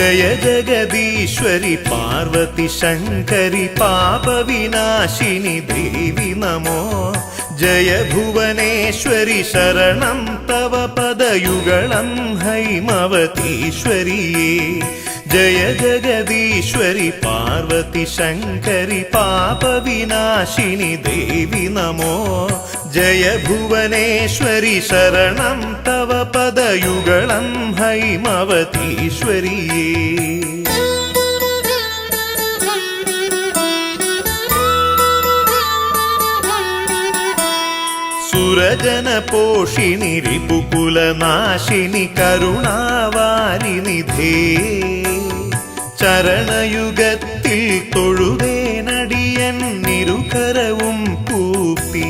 ജയ ജഗദീശ്വരി പാർവതി ശങ്കരി പാപവിനാശിനി ദേവി നമോ ജയ ഭുവനേശ്വരി ശരണം തവ പദയുഗളം ഹൈമവതീശ്വരിയേ ജയ ജഗദീശ്വരി പാർവതി ശങ്കരി പാപവിനാശിനി ദേവി നമോ ജയ ഭുവനേശ്വരി ശരണം തവ പദയുഗളം ഹൈമവതീശ്വരിയേ. സുരജന പോഷിണി റിപുകുലനാശിനി കരുണാവാരിനിധേ ചരണയുഗത്തിൽ തൊഴുതേനടിയൻ നിരുകരവും കൂപ്പി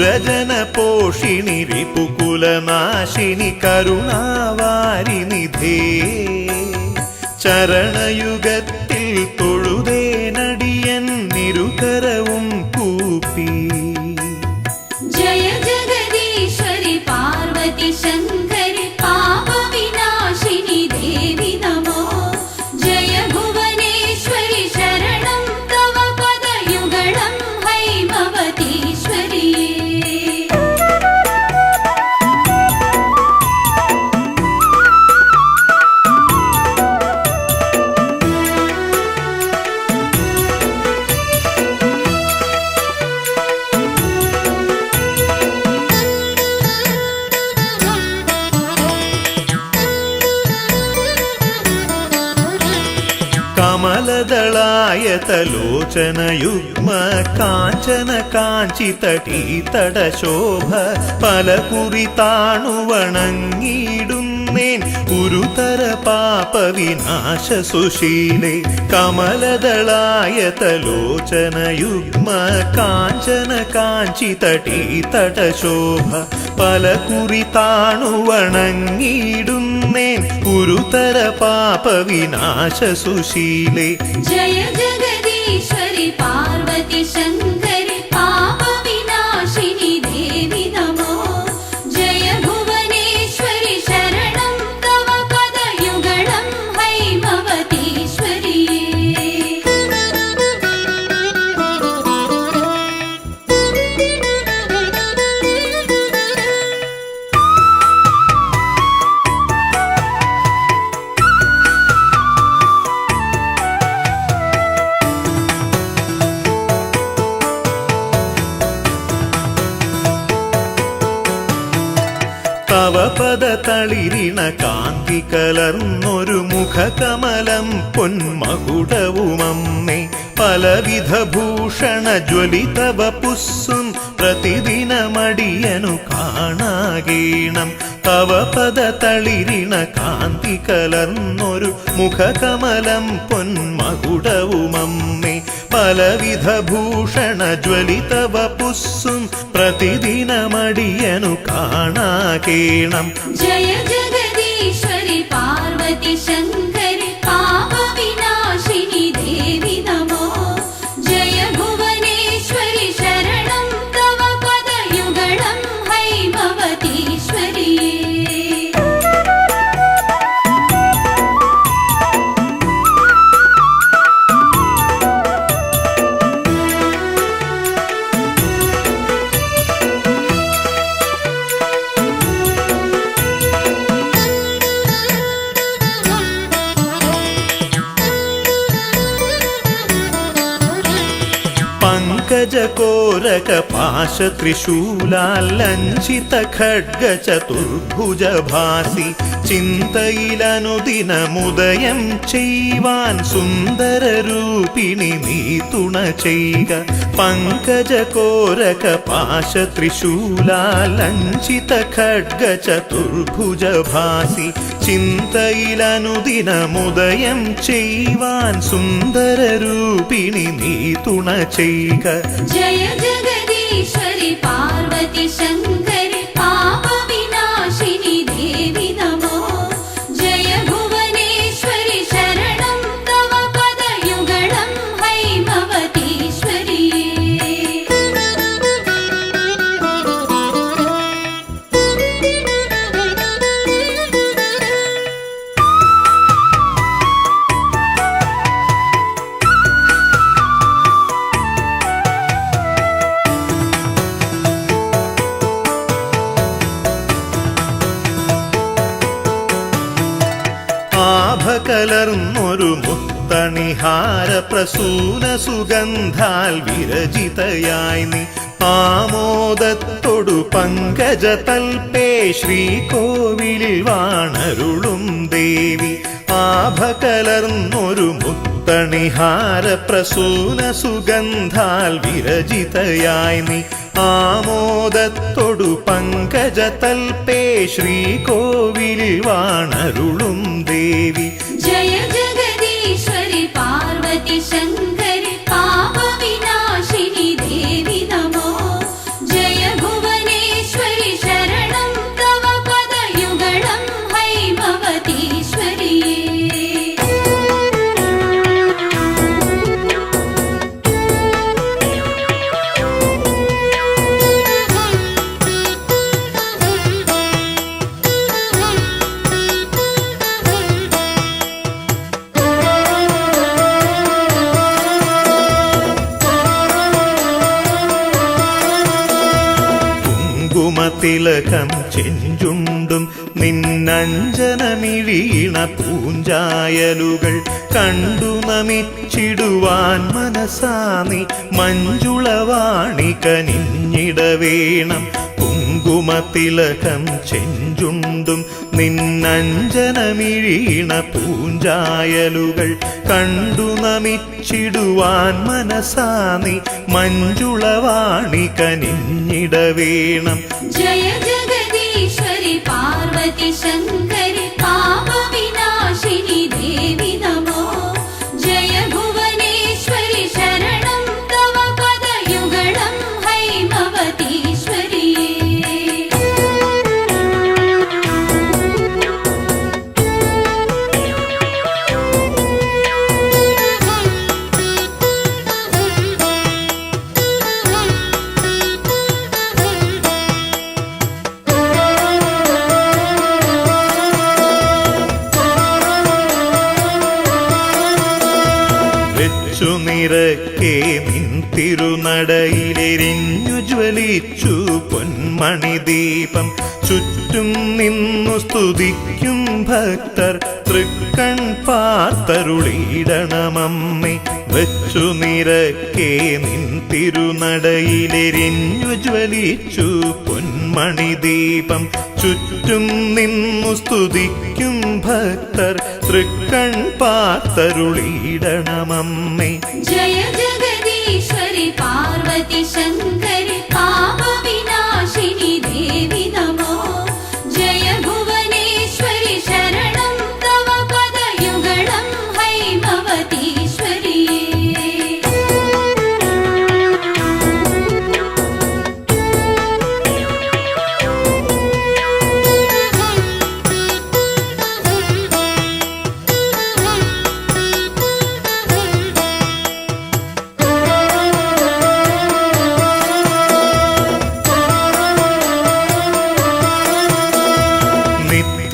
സുരജന പോഷിണി റിപുകുലനാശിനി കരുണാവാരിനിധേ ചരണയുഗത്തിൽ തൊഴുതേനടിയൻ നിരുകരവും കമലദളായ തലോചനയുഗ്മ കാഞ്ചന കുറി പലകുറി ശരണേൻ ഗുരുതര പാപവിനാശ സുശീലേ കമലദളായ തലോചനയുഗ്മ കാഞ്ചന കാഞ്ചി തടീ തടശോഭ പല കുറി താണുവണങ്ങിയിടുന്നേൻ ഗുരുതര പാപവിനാശ സുശീലേ. ജയ ജഗദീശ്വരി പാർവതി ശങ്കരി തവ പദ തളിരിണ കാന്തി കലർന്നൊരു മുഖകമലം പൊന്മകുടവുമമ്മേ. പലവിധ ഭൂഷണ ജ്വലിതവ പുസ്സും പ്രതിദിനമടിയനു കാണാകീണം. തവ പദ തളിരിണ കാന്തി കലർന്നൊരു മുഖകമലം പൊന്മകുടവുമമ്മേ. പലവിധ ഭൂഷണ ജ്വലിതവ പുസ്സും പ്രതിദിനമടിയനു കാണാകേണം. ജയ ജഗദീശ്വരി പാർവതി ശങ്കർ പങ്കജകോരക പാശ ത്രിശൂലാലഞ്ചിത ഖഡ്ഗ ചതുർഭുജ ഭാസി ചിന്തയിലനുദിനമുദയം ചെയ്യുവാൻ സുന്ദര രൂപിണി നീ തുണ ചെയ്യുക പങ്കജകോരക പാശ ത്രിശൂലാലഞ്ചിത ഖഡ്ഗ ചതുർഭുജ ഭാസി ചിന്തയിലനുദിനമുദയം ചെയ്യുവാൻ സുന്ദരരൂപിണി നീ തുണ ചെയ്യുക ജയ ജഗദീശ്വരി പാർവതി ശങ്കരി. മുത്തണിഹാര പ്രസൂന സുഗന്ധാൽ വിരചിതയായി നീ. ആമോദത്തൊടു പങ്കജ തൽപേ ശ്രീകോവിലിൽ വാണരുളും ദേവി. ആഭ കലർന്നൊരു മുത്തണിഹാര പ്രസൂന സുഗന്ധാൽ വിരചിതയായി നീ. ആമോദത്തൊടു പങ്കജ തൽപേ ശ്രീകോവിലിൽ വാണരുളും ദേവി. Send me. കുങ്കുമതിലകം ചെഞ്ചുണ്ടും നിന്നഞ്ജനമിഴീണ പൂഞ്ചായലുകൾ കണ്ടു നമിച്ചിടുവാൻ മനസാമി മഞ്ജുളവാണി കനിഞ്ഞിടവേണം കുങ്കുമത്തിലകം ചെഞ്ചുണ്ടും നിന്നഞ്ജനമിഴീണ പൂഞ്ചായലുകൾ കണ്ടു നമിച്ചിടുവാൻ മനസാനി മഞ്ജുളവാണി കനിഞ്ഞിട വേണം ജയ ജഗദീശ്വരി പാർവതി ശങ്കരി പാപവിനാ നിൻ തിരുനടയിലെരിഞ്ഞു ജ്വലിച്ചു മണിദീപം ചുറ്റും നിന്നു സ്തുതിക്കും ഭക്തർ. തൃക്കൺ പാത്തരുളിയിടണമമ്മേ വെച്ചു നിരക്കേ നിൻ തിരുനടയിലെരിഞ്ഞു ജ്വലിച്ചു പൊന്മണിദീപം. ചുറ്റും നിന്നു സ്തുതിക്കും ഭക്തർ. തൃക്കൺ പാത്തരുളിയിടണമമ്മേ ജയ ജഗദീശ്വരി പാർവതി ശങ്കരി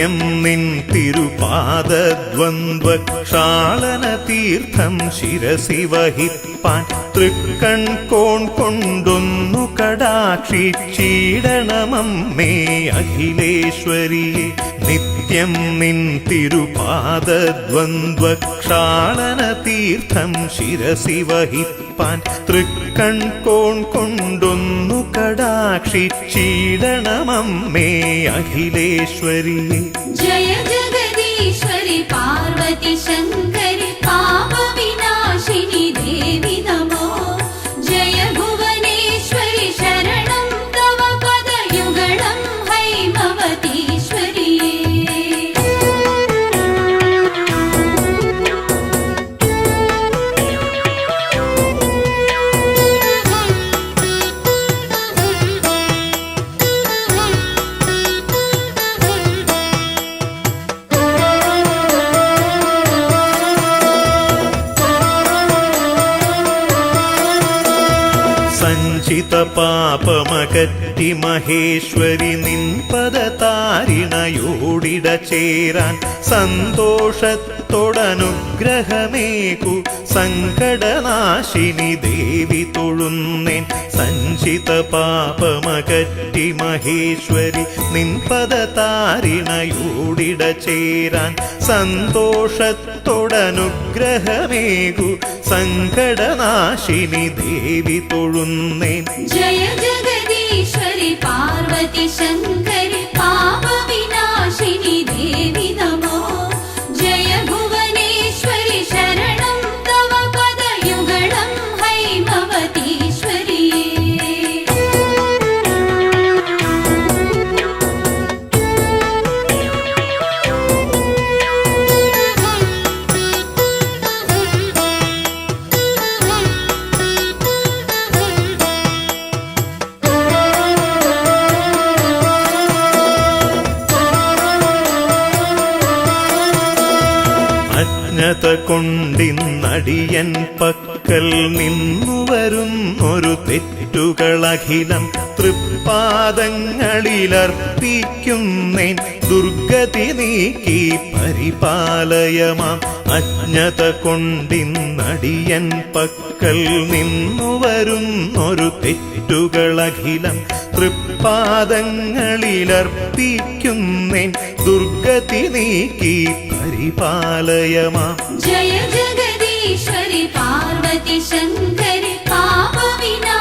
നിത്യം നിൻ തിരുപാദദ്വന്ദ്വക്ഷാളന തീർത്ഥം ശിരസി വഹിപ്പാൻ തൃക്കൺ കോൺ കൊണ്ടൊന്നു കടാക്ഷിച്ചിടണമമ്മേ അഖിലേശ്വരിയെ നിത്യം നിൻ തിരുപാദദ്വന്ദ്വക്ഷാളന തീർത്ഥം ശിരസി വഹിപ്പാൻ പാൻ തൃക്കൺ കോൺ കൊണ്ടൊന്നു കടാക്ഷിക്ഷീടണമമ്മേ അഖിലേശ്വരിയെ ജയ ജഗദീശ്വരി പാർവതി ശങ്കരി പാപവിനാശിനി ദേവി സഞ്ചിത പാപമകറ്റി മഹേശ്വരി നിൻ പദതാരിണയോടിട ചേരാൻ സന്തോഷത്തോടനുഗ്രഹമേകു സങ്കടനാശിനി ദേവി തൊഴുന്നേൻ സഞ്ചിത പാപമകറ്റി മഹേശ്വരി നിൻപദ താരിണയോടിട ചേരാൻ സന്തോഷത്തോടനുഗ്രഹമേകു സങ്കടനാശിനി ദേവി തൊഴുന്നേൻ. ജയ ജഗദീശ്വരി പാർവതി ശങ്കരി പാപവിന അജ്ഞത കൊണ്ടിന്നടിയൻ പക്കൽ നിന്നു വരുന്നൊരു തെറ്റുകളഖിലം തൃപ്പാദങ്ങളിലർപ്പിക്കുന്നേൻ ദുർഗതി നീക്കി പരിപാലയമാം. അജ്ഞത കൊണ്ടിന്നടിയൻ പക്കൽ നിന്നു വരുന്നൊരു തെറ്റുകളഖിലം തൃപ്പാദങ്ങളിലർപ്പിക്കുന്നേൻ ദുർഗതി നീക്കി పరిపాలయమా జయ జగదీశ్వరి పార్వతి శంకరి పాప వినా